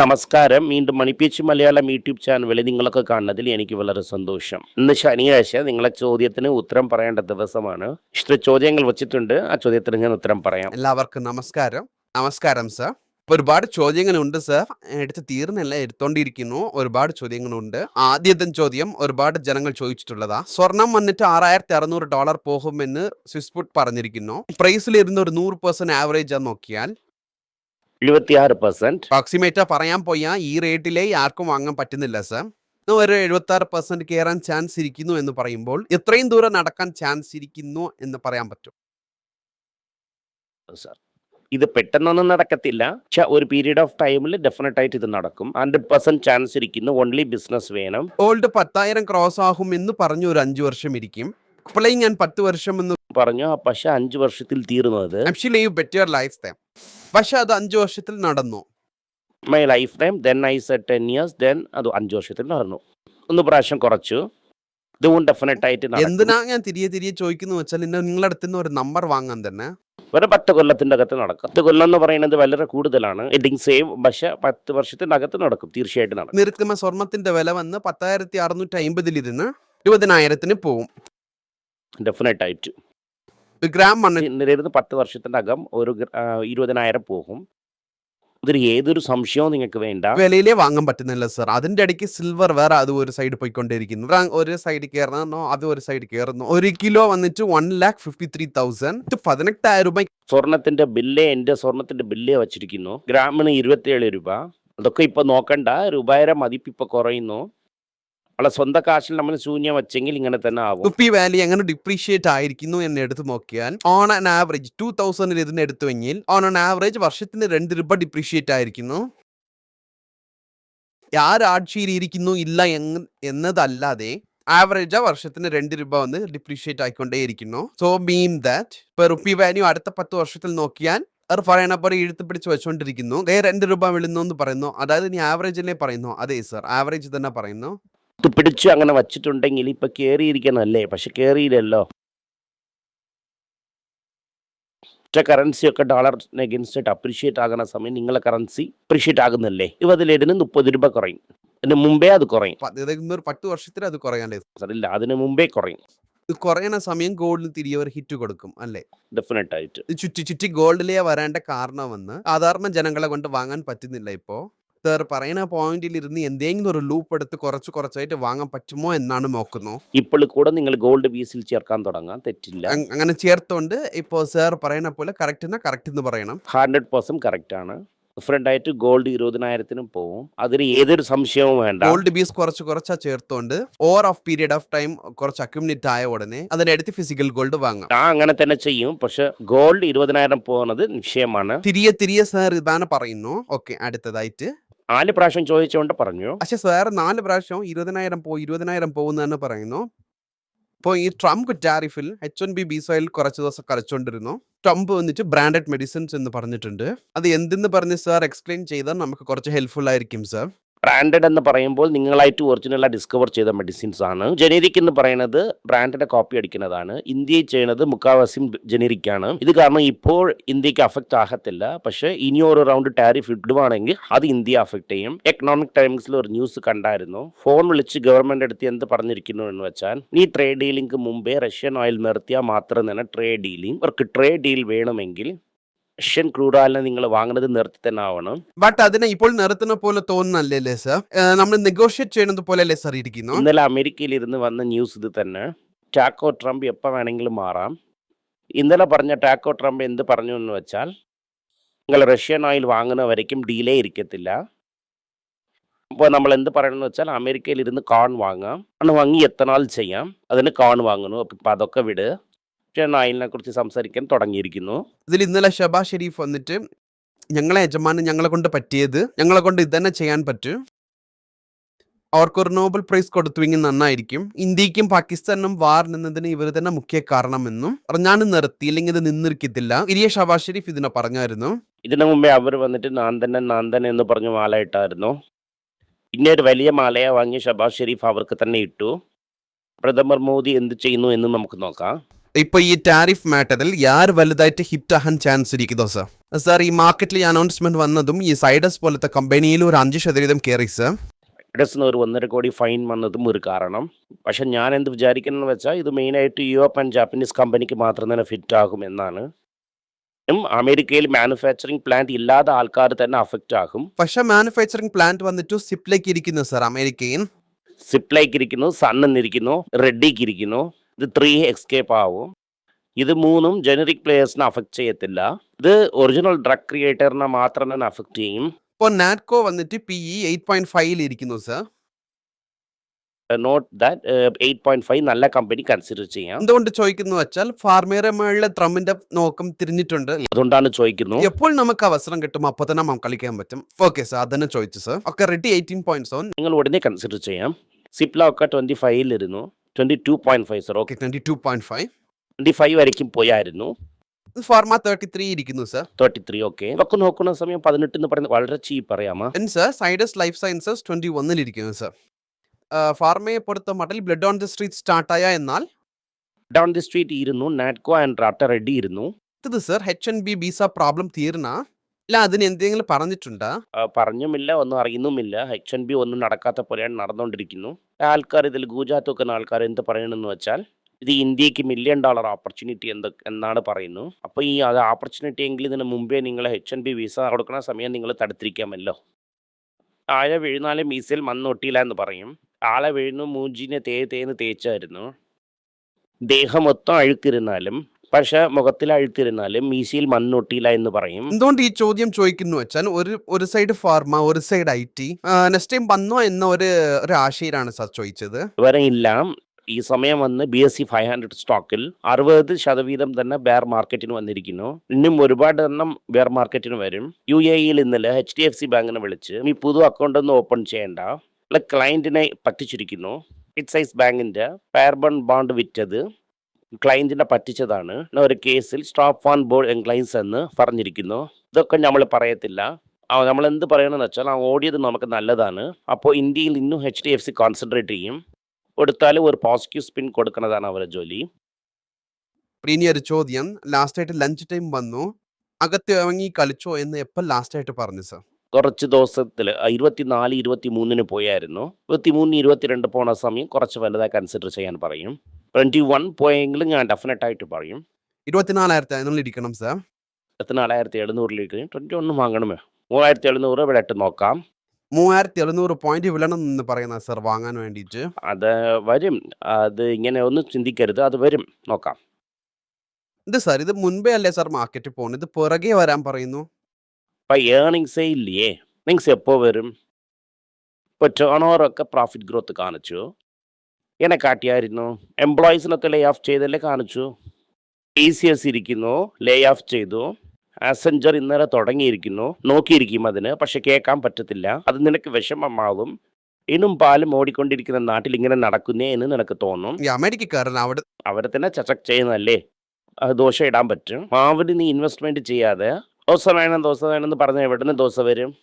നമസ്കാരം. വീണ്ടും മണിപ്പേച്ച് മലയാളം യൂട്യൂബ് ചാനലിൽ നിങ്ങളൊക്കെ കാണുന്നതിൽ എനിക്ക് വളരെ സന്തോഷം. ഇന്ന് ശനിയാഴ്ച നിങ്ങളെ ചോദ്യത്തിന് ഉത്തരം പറയേണ്ട ദിവസമാണ്. ഇഷ്ട ചോദ്യങ്ങൾ വെച്ചിട്ടുണ്ട്. ആ ചോദ്യത്തിന് ഞാൻ ഉത്തരം പറയാം. എല്ലാവർക്കും നമസ്കാരം. നമസ്കാരം സർ ഒരുപാട് ചോദ്യങ്ങളുണ്ട് സർ എടുത്ത് തീർന്നല്ല എടുത്തോണ്ടിരിക്കുന്നു. ഒരുപാട് ചോദ്യങ്ങളുണ്ട്. ആദ്യത്തെ ചോദ്യം ഒരുപാട് ജനങ്ങൾ ചോദിച്ചിട്ടുള്ളതാ. സ്വർണം വന്നിട്ട് ആറായിരത്തി അറുന്നൂറ് ഡോളർ പോകുമെന്ന് സ്വിസ്ഫുഡ് പറഞ്ഞിരിക്കുന്നു. പ്രൈസിൽ ഇരുന്ന് ഒരു നൂറ് പെർസെന്റ് ആവറേജ് ആ നോക്കിയാൽ എഴുപത്തിയാറ് പെർസെന്റ് പറയാൻ പോയാ ഈ റേറ്റിലെ ആർക്കും വാങ്ങാൻ പറ്റുന്നില്ല സർ ഒരു എഴുപത്തി ആറ് പെർസെന്റ് കയറാൻ ചാൻസ് ഇരിക്കുന്നു എന്ന് പറയുമ്പോൾ എത്രയും ദൂരം നടക്കാൻ ചാൻസ് ഇരിക്കുന്നു എന്ന് പറയാൻ പറ്റും. സർ ഇത് പെട്ടെന്നൊന്നും നടക്കത്തില്ല. പക്ഷെ ഒരു പീരീഡ് ഓഫ് ടൈമിൽ ഡെഫിനറ്റ് ആയിട്ട് ഇത് നടക്കും. ഹൺഡ്രഡ് പെർസെന്റ് ചാൻസ് ഇരിക്കുന്നു. ഓൺലി ബിസിനസ് വേണം. ഓൾഡ് പത്തായിരം ക്രോസ് ആകും എന്ന് പറഞ്ഞു ഒരു അഞ്ചു വർഷം ഇരിക്കും. പ്ലേയിങ് ഞാൻ പത്ത് വർഷം എന്ന് പറഞ്ഞു ആ പശ അഞ്ചു വർഷത്തിൽ തീർന്നത്. Actually you better life time പക്ഷെ അത് അഞ്ചു വർഷത്തിൽ നടന്നു. My life time then I set ten years then അത് അഞ്ചു വർഷത്തിൽ നടന്നു. ഒന്ന് പ്രാവശ്യം കുറച്ചു. ഇതും ഡെഫിനറ്റ് ആയിട്ട് നടക്കും. എന്തിനാ ഞാൻ തിരികെ തിരികെ ചോദിക്കുന്നു വെച്ചാൽ ഇന്ന നിങ്ങളുടെ അടുത്ത് നിന്ന് ഒരു നമ്പർ വാങ്ങാൻ തന്നെ. ഒരു പത്ത് കൊല്ലത്തിന്റെ അകത്ത് നടക്കും. പത്ത് കൊല്ലം എന്ന് പറയുന്നത് വളരെ കൂടുതലാണ്. എഡിങ് സേവ് പക്ഷെ പത്ത് വർഷത്തിന്റെ അകത്ത് നടക്കും. തീർച്ചയായിട്ടും നടക്കും. നിർത്തുമ്പോ സ്വർണത്തിന്റെ വില വന്ന് പത്തായിരത്തി അറുന്നൂറ്റി അമ്പതിൽ ഇരുന്ന് ഇരുപതിനായിരത്തിന് പോവും. ഡെഫിനറ്റ് ആയിട്ട്. ഗ്രാം മണ്ണ് നിലയിരുന്ന് പത്ത് വർഷത്തിന്റെ അകം ഒരു ഇരുപതിനായിരം പോകും. ഇതിൽ ഏതൊരു സംശയവും നിങ്ങൾക്ക് വേണ്ട. വിലയിലേ വാങ്ങാൻ പറ്റുന്നില്ല സർ അതിന്റെ ഇടയ്ക്ക് സിൽവർ വേറെ അത് ഒരു സൈഡ് പോയിക്കൊണ്ടിരിക്കുന്നു ഒരു സൈഡ് കയറുന്നു അത് ഒരു സൈഡ് കയറുന്നു ഒരു കിലോ വന്നിട്ട് one lakh fifty three thousand പതിനെട്ടായിരം രൂപ സ്വർണത്തിന്റെ ബില്ലേ എന്റെ സ്വർണത്തിന്റെ ബില്ലേ വച്ചിരിക്കുന്നു. ഗ്രാമിന് ഇരുപത്തിയേഴ് രൂപ. അതൊക്കെ ഇപ്പൊ നോക്കണ്ട. രൂപയുടെ മതിപ്പ് ഇപ്പൊ കുറയുന്നു. നമ്മളെ സ്വന്തം കാശിൽ നമ്മൾ ശൂന്യം വെച്ചെങ്കിൽ ഇങ്ങനെ തന്നെ ആവും. റുപ്പി വാല്യൂ എങ്ങനെ ഡിപ്രീഷിയേറ്റ് ആയിരിക്കുന്നു എന്ന് എടുത്ത് നോക്കിയാൽ ഓൺ ആൻ ആവറേജ് ടൂ തൗസൻഡിൽ ഇതിന് എടുത്തുവെങ്കിൽ ഓൺ ആൻ ആവറേജ് വർഷത്തിന് രണ്ട് രൂപ ഡിപ്രീഷിയേറ്റ് ആയിരിക്കുന്നു. ആര് ആഴ്ചയിൽ ഇരിക്കുന്നു ഇല്ല എന്നതല്ലാതെ ആവറേജ് വർഷത്തിന് രണ്ട് രൂപ വന്ന് ഡിപ്രീഷിയേറ്റ് ആയിക്കൊണ്ടേയിരിക്കുന്നു സോ മീൻ ദാറ്റ് ഇപ്പൊ റുപ്പി വാല്യൂ അടുത്ത പത്ത് വർഷത്തിൽ നോക്കിയാൽ അവർ പറയണ പോലെ ഇഴുത്ത് പിടിച്ച് വെച്ചുകൊണ്ടിരിക്കുന്നു രണ്ട് രൂപ വിളുന്നു എന്ന് പറയുന്നു. അതായത് ഇനി ആവറേജിനെ പറയുന്നു? അതെ സർ ആവറേജ് തന്നെ പറയുന്നു. പിടിച്ച് അങ്ങനെ വച്ചിട്ടുണ്ടെങ്കിൽ ഇപ്പൊ കേറിയിരിക്കണല്ലേ പക്ഷെ കേറിയില്ലല്ലോ. കറൻസി ഒക്കെ ഡോളർ അഗൻസ്റ്റ് അപ്രീഷിയേറ്റ് ആകുന്ന സമയം നിങ്ങളെ കറൻസി അപ്രീഷിയേറ്റ് ആകുന്നല്ലേ ഇരുപതിലിടുന്ന് മുപ്പത് രൂപ കുറയും. അതിന് മുമ്പേ അത് കുറയും. പത്ത് വർഷത്തിൽ അത് കുറയാണ്ടേ അതില്ല അതിന് മുമ്പേ കുറയും. ഇത് കുറയണ സമയം ഗോൾഡിന് തിരികെ ഒരു ഹിറ്റ് കൊടുക്കും അല്ലേ? ഡെഫിനറ്റ് ആയിട്ട്. ചുറ്റി ചുറ്റി ഗോൾഡിലേ വരേണ്ട കാരണം വന്ന് സാധാരണ ജനങ്ങളെ കൊണ്ട് വാങ്ങാൻ പറ്റുന്നില്ല ഇപ്പോ. സാർ പറയുന്ന പോയിന്റിൽ ഇരുന്ന് എന്തെങ്കിലും ഒരു ലൂപ്പ് എടുത്ത് കുറച്ച് കുറച്ചായിട്ട് വാങ്ങാൻ പറ്റുമോ എന്നാണ് നോക്കുന്നു. ഇപ്പോൾ കൂടെ നിങ്ങൾ ഗോൾഡ് പീസിൽ ചേർക്കാൻ തുടങ്ങാം. തെറ്റില്ല. അങ്- അങ്ങനെ ചേർത്തോണ്ട് ഇപ്പോ സാർ പറയുന്ന പോലെ കറക്റ്റ് എന്നാ കറക്റ്റ് എന്ന് പറയണം. ഹൺഡ്രഡ് പെർസെന്റ് കറക്റ്റ് ആണ്. ഡിഫറെന്റ് ആയിട്ട് ഗോൾഡ് ഇരുപതിനായിരത്തിനും പോവും. അതിന് ഏതൊരു സംശയവും വേണ്ട. ഗോൾഡ് ബീസ് കുറച്ച് കുറച്ചാ ചേർത്തോണ്ട് over of period of time കുറച്ച് അക്യുമിനേറ്റ് ആയ ഉടനെ അതിനടുത്ത് ഫിസിക്കൽ ഗോൾഡ് വാങ്ങാം. ആ അങ്ങനെ തന്നെ ചെയ്യും. പക്ഷെ ഗോൾഡ് ഇരുപതിനായിരം പോകുന്നത് നിശ്ചയമാണ്. തിരിയെ തിരിയെ സാർ ഇതാണ് പറയുന്നു. ഓക്കെ അടുത്തതായിട്ട്. നാല് പ്രാവശ്യം ചോദിച്ചുകൊണ്ട് പറഞ്ഞു. പക്ഷെ സാർ നാല് പ്രാവശ്യം ഇരുപതിനായിരം പോ ഇരുപതിനായിരം പോകുന്നതെന്ന് പറയുന്നു. ഇപ്പോൾ ഈ ട്രംപ് ടാരിഫിൽ എച്ച് എൻ ബി ബിസോയിൽ കുറച്ച് ദിവസം കളിച്ചുകൊണ്ടിരുന്നു ട്രംപ് വന്നിട്ട് ബ്രാൻഡഡ് മെഡിസിൻസ് എന്ന് പറഞ്ഞിട്ടുണ്ട്. അത് എന്തെന്ന് പറഞ്ഞ് സാർ എക്സ്പ്ലെയിൻ ചെയ്താൽ നമുക്ക് കുറച്ച് ഹെൽപ്ഫുൾ ആയിരിക്കും സാർ. ബ്രാൻഡഡ് എന്ന് പറയുമ്പോൾ നിങ്ങളായിട്ട് ഒറിജിനലായി ഡിസ്കവർ ചെയ്ത മെഡിസിൻസ് ആണ്. ജനറിക് എന്ന് പറയുന്നത് ബ്രാൻഡിന്റെ കോപ്പി അടിക്കുന്നതാണ്. ഇന്ത്യയിൽ ചെയ്യുന്നത് മുക്കാവാസിം ജനറിക് ആണ്. ഇത് കാരണം ഇപ്പോൾ ഇന്ത്യയ്ക്ക് അഫക്റ്റ് ആകത്തില്ല. പക്ഷേ ഇനി ഒരു റൗണ്ട് ടാരിഫ് ഇടുവാണെങ്കിൽ അത് ഇന്ത്യ അഫക്റ്റ് ചെയ്യും. എക്കണോമിക് ടൈംസിൽ ഒരു ന്യൂസ് കണ്ടായിരുന്നു. ഫോൺ വിളിച്ച് ഗവൺമെന്റ് അടുത്ത് എന്ത് പറഞ്ഞിരിക്കുന്നു എന്ന് വെച്ചാൽ ഈ ട്രേഡ് ഡീലിംഗ് മുമ്പേ റഷ്യൻ ഓയിൽ നിർത്തിയാൽ മാത്രം തന്നെ ട്രേഡ് ഡീലിംഗ് അവർക്ക് ട്രേഡ് ഡീൽ വേണമെങ്കിൽ റഷ്യൻ ക്രൂഡ് ഓയിലിനെ നിങ്ങൾ വാങ്ങുന്നത് നിർത്തി തന്നെ ആവണം. ബട്ട് അതിനെ ഇപ്പോൾ നിർത്തുന്ന പോലെ തോന്നുന്നല്ലേ സർ നമ്മൾ നെഗോഷിയേറ്റ് ചെയ്യുന്നത് പോലെ സാർ ഇരിക്കുന്നു? ഇന്നലെ അമേരിക്കയിൽ ഇരുന്ന് വന്ന ന്യൂസ് ഇത് തന്നെ. ടാക്കോ ട്രംപ് എപ്പോൾ വേണമെങ്കിലും മാറാം. ഇന്നലെ പറഞ്ഞ ടാക്കോ ട്രംപ് എന്ത് പറഞ്ഞു എന്ന് വെച്ചാൽ നിങ്ങൾ റഷ്യൻ ഓയിൽ വാങ്ങുന്ന വരയ്ക്കും ഡീലേ ഇരിക്കത്തില്ല. അപ്പോൾ നമ്മൾ എന്ത് പറയണമെന്ന് വെച്ചാൽ അമേരിക്കയിൽ ഇരുന്ന് കോൺ വാങ്ങാം. കോൺ വാങ്ങി എത്തനാൽ ചെയ്യാം. അതിന് കോൺ വാങ്ങുന്നു. അപ്പം അതൊക്കെ വിട്. റഷ്യൻ ഓയിലിനെ കുറിച്ച് സംസാരിക്കാൻ തുടങ്ങിയിരിക്കുന്നു. ഇതിൽ ഇന്നലെ ഷബാ ഷെരീഫ് വന്നിട്ട് ഞങ്ങളെ യജമാനൻ ഞങ്ങളെ കൊണ്ട് പറ്റിയത് ഞങ്ങളെ കൊണ്ട് ഇതന്നെ ചെയ്യാൻ പറ്റും. അവർക്കൊരു നോബൽ പ്രൈസ് കൊടുത്തുവെങ്കിൽ നന്നായിരിക്കും. ഇന്ത്യക്കും പാകിസ്ഥാനും വാർ നിന്നതിന് ഇവർ തന്നെ മുഖ്യ കാരണമെന്നും ഞാൻ നിർത്തി അല്ലെങ്കിൽ ഇത് നിന്നിരിക്കത്തില്ല. ഇരിയ ഷബാ ഷെരീഫ് ഇതിനെ പറഞ്ഞായിരുന്നു. ഇതിനു മുമ്പേ അവർ വന്നിട്ട് നാന്തനൻ നാന്തൻ എന്ന് പറഞ്ഞു മാല ഇട്ടായിരുന്നു പിന്നെ ഒരു വലിയ മാലയെ വാങ്ങി ഷബാസ് ഷെരീഫ് അവർക്ക് തന്നെ ഇട്ടു. പ്രഥമർ മോദി എന്ത് ചെയ്യുന്നു എന്ന് നമുക്ക് നോക്കാം. ഇപ്പൊ ഈ ടാരിഫ് മാറ്ററിൽ യാർ വലുതായിട്ട് ഹിറ്റ് ആകാൻ ചാൻസ് ഇരിക്കുന്നു സർ സാർ ഈ മാർക്കറ്റിൽ ഈ അനൗൺസ്മെന്റ് വന്നതും ഈ സൈഡസ് പോലത്തെ കമ്പനിയിൽ ഒരു അഞ്ച് ശതവീതം കയറി സർ ഒരു ഒന്നര കോടി ഫൈൻ വന്നതും ഒരു കാരണം. പക്ഷെ ഞാൻ എന്ത് വിചാരിക്കുന്നത് വെച്ചാൽ ഇത് മെയിനായിട്ട് യൂറോപ്പ് ആൻഡ് ജാപ്പനീസ് കമ്പനിക്ക് മാത്രം തന്നെ ഫിറ്റ് ആകും എന്നാണ്. അമേരിക്കയിൽ മാനുഫാക്ചറിംഗ് പ്ലാന്റ് ഇല്ലാത്ത ആൾക്കാർ തന്നെ അഫക്റ്റ് ആകും. പക്ഷെ മാനുഫാക്ചറിംഗ് പ്ലാന്റ് വന്നിട്ട് സിപ്ലൈക്ക് ഇരിക്കുന്നു സർ അമേരിക്കയിൽ. സിപ്ലൈക്ക് ഇരിക്കുന്നു സണ്ണെന്നിരിക്കുന്നു റെഡിക്ക് ഇരിക്കുന്നു. ഇത് ത്രീ എക്സ്കേപ്പ് ആവും. ഇത് മൂന്നും ജനറിക് പ്ലേയേഴ്സിനെ അഫക്റ്റ് ചെയ്യത്തില്ല. ഇത് ഒറിജിനൽ ഡ്രഗ് ക്രിയേറ്ററിനെ മാത്രം തന്നെ അഫക്റ്റ് ചെയ്യും. ഇപ്പോൾ നാറ്റ്കോ വന്നിട്ട് പി ഇ എയ്റ്റ് പോയിന്റ് ഫൈവിൽ ഇരിക്കുന്നു sir note that eight point five നല്ല കമ്പനി കൺസിഡർ ചെയ്യാം. എന്തുകൊണ്ട് ചോദിക്കുന്നു വെച്ചാൽ ഫാർമേറമാരുടെ ട്രംപിന്റെ നോക്കം തിരിഞ്ഞിട്ടുണ്ട്. അതുകൊണ്ടാണ് ചോദിക്കുന്നു. എപ്പോൾ നമുക്ക് അവസരം കിട്ടും അപ്പൊ തന്നെ നമുക്ക് കളിക്കാൻ പറ്റും. ഓക്കെ സർ അതന്നെ ചോദിച്ചു sir okay ready eighteen point seven നിങ്ങൾ ഉടനെ കൺസിഡർ ചെയ്യാം. സിപ്ല ഒക്കെ twenty ഫൈവിലിരുന്നു twenty two point five sir okay twenty two point five twenty five വരയ്ക്കും പോയായിരുന്നു. ഫാർമ തേർട്ടി ത്രീ ഇരിക്കുന്നു സർ തേർട്ടി ത്രീ ഓക്കെ ഇതൊക്കെ നോക്കുന്ന സമയം പതിനെട്ട് എന്ന് പറയുന്നത് വളരെ ചീപ്പ് അറിയാമോ? Sir Zydus life sciences twenty ഒന്നിലിരിക്കുന്നു sir ഫാർമയെ പൊറുത്ത മട്ടിൽ ബ്ലഡ് ഓൺ ദി സ്ട്രീറ്റ് സ്റ്റാർട്ടായ എന്നാൽ? ബ്ലഡ് ഓൺ ദി സ്ട്രീറ്റ് ഇരുന്നു നാറ്റ്കോ ആൻഡ് റാട്ട റെഡി ഇരുന്നു. അടുത്തത് sir H N B ബീസ problem തീർന്ന? ഇല്ല അതിന് എന്തെങ്കിലും പറഞ്ഞിട്ടുണ്ടോ? പറഞ്ഞുമില്ല ഒന്നും അറിയുന്നുമില്ല. എച്ച് എൻ ബി ഒന്നും നടക്കാത്ത പോലെയാണ് നടന്നുകൊണ്ടിരിക്കുന്നു ആൾക്കാർ ഇതിൽ വെക്കുന്ന ആൾക്കാർ എന്ത് പറയണമെന്ന് വെച്ചാൽ ഇത് ഇന്ത്യയ്ക്ക് മില്യൺ ഡോളർ ഓപ്പർച്യൂണിറ്റി എന്ത് എന്നാണ് പറയുന്നു. അപ്പോൾ ഈ അത് ഓപ്പർച്യൂണിറ്റി എങ്കിൽ ഇതിന് മുമ്പേ നിങ്ങൾ എച്ച് എൻ ബി വിസ കൊടുക്കുന്ന സമയം നിങ്ങൾ തടുത്തിരിക്കാമല്ലോ. ആഴ വീഴുന്നാലും മീസയിൽ മണ്ണൊട്ടിയില്ല എന്ന് പറയും. ആളെ വീഴുന്നു മൂഞ്ചിനെ തേ തേന്ന് തേച്ചായിരുന്നു. ദേഹം മൊത്തം അഴുക്കിരുന്നാലും പക്ഷെ മുഖത്തിൽ അഴുത്തിരുന്നാൽ മീശയിൽ മണ്ണൊട്ടിയില്ല എന്ന് പറയും. എന്തുകൊണ്ട് ഈ ചോദ്യം ചോദിക്കുന്നു വെച്ചാൽ ഒരു ഒരു സൈഡ് ഫാർമ ഒരു side I T next time വന്നോ എന്ന ഒരു ഒരു ആശയിലാണ് സാർ ചോദിച്ചത്. വരെ ഇല്ല ഈ സമയം വന്ന് B S C five hundred സ്റ്റോക്കിൽ അറുപത് ശതവീതം തന്നെ ബെയർ മാർക്കറ്റിന് വന്നിരിക്കുന്നു. ഇന്നും ഒരുപാട് എണ്ണം ബെയർ മാർക്കറ്റിന് വരും. യു എ ഇയിൽ ഇന്നലെ എച്ച് ഡി എഫ് സി ബാങ്കിനെ വിളിച്ച് ഈ പുതു അക്കൗണ്ട് ഒന്നും ഓപ്പൺ ചെയ്യേണ്ട. ക്ലയന്റിനെ പറ്റിച്ചിരിക്കുന്നു. ഇറ്റ്സൈസ് ബാങ്കിന്റെ പയർബൺ ബോണ്ട് വിറ്റത് ക്ലയന്റിനെ പറ്റിച്ചതാണ്. ഒരു കേസിൽ സ്റ്റോപ്പ് ഓൺ ബോർഡ് എൻക്ലൈൻസ് എന്ന് പറഞ്ഞിരിക്കുന്നു. ഇതൊക്കെ നമ്മൾ പറയത്തില്ല. നമ്മൾ എന്ത് പറയണമെന്ന് വെച്ചാൽ ആ ഓടിയത് നമുക്ക് നല്ലതാണ്. അപ്പോൾ ഇന്ത്യയിൽ ഇന്നും H D F C concentrate ചെയ്യും. കൊടുത്താൽ ഒരു പോസിറ്റീവ് സ്പിൻ കൊടുക്കുന്നതാണ് അവരുടെ ജോലി. ഇനി ഒരു ചോദ്യം. ലാസ്റ്റ് ആയിട്ട് ലഞ്ച് ടൈം വന്നു. അകത്ത് ഇറങ്ങി കളിച്ചോ എന്ന് എപ്പോൾ ലാസ്റ്റ് ആയിട്ട് പറഞ്ഞു സർ കുറച്ച് ദിവസത്തിൽ ഇരുപത്തിനാല് ഇരുപത്തി മൂന്നിന് പോയായിരുന്നു. ഇരുപത്തി മൂന്ന് ഇരുപത്തിരണ്ട് പോണ സമയം കുറച്ച് വലുതായി കൺസിഡർ ചെയ്യാൻ പറയും. ട്വന്റി വൺ പോയെങ്കിലും ഞാൻ ഡെഫിനറ്റ് ആയിട്ട് പറയും. ഇരുപത്തിനാലായിരത്തി അതിനുള്ളിൽ ഇരിക്കണം സാർ ഇരുപത്തിനാലായിരത്തി എഴുന്നൂറിലേക്ക് ട്വന്റി ഒന്ന് വാങ്ങണമേ. മൂവായിരത്തി എഴുന്നൂറ് ഇവിടെ ഇട്ട് നോക്കാം. മൂവായിരത്തി എഴുന്നൂറ് പോയിന്റ് വിളണം എന്ന് പറയുന്ന സാർ വാങ്ങാൻ വേണ്ടിയിട്ട്. അത് വരും. അത് ഇങ്ങനെ ഒന്നും ചിന്തിക്കരുത്. അത് വരും. നോക്കാം. ഇത് സാർ ഇത് മുൻപേ അല്ലേ സാർ മാർക്കറ്റിൽ പോകുന്നത് ഇത് പുറകെ വരാൻ പറയുന്നു. ഇപ്പം ഏണിങ്സേ ഇല്ലയേ നിങ്സ് എപ്പോൾ വരും? ഇപ്പോൾ ടേൺ ഓവർ ഒക്കെ പ്രോഫിറ്റ് ഗ്രോത്ത് കാണിച്ചു. എന്നെ കാട്ടിയായിരുന്നു. എംപ്ലോയീസിനൊക്കെ ലേ ഓഫ് ചെയ്തല്ലേ കാണിച്ചു. ടി സി എസ് ഇരിക്കുന്നു ലേ ഓഫ് ചെയ്തു. ആസഞ്ചർ ഇന്നലെ തുടങ്ങിയിരിക്കുന്നു. നോക്കിയിരിക്കും അതിന് പക്ഷെ കേൾക്കാൻ പറ്റത്തില്ല. അത് നിനക്ക് വിഷമമാവും. ഇനും പാലും ഓടിക്കൊണ്ടിരിക്കുന്ന നാട്ടിൽ ഇങ്ങനെ നടക്കുന്നേ എന്ന് നിനക്ക് തോന്നും. അമേരിക്കക്കാരൻ അവിടെ അവരെ തന്നെ ചച്ചക് ചെയ്യുന്നതല്ലേ? ദോശ ഇടാൻ പറ്റും. മാവിന് നീ ഇൻവെസ്റ്റ്മെന്റ് ചെയ്യാതെ ദോശ വേണം ദോശ വേണമെന്ന് പറഞ്ഞാൽ നിന്ന് ദോശ വരും?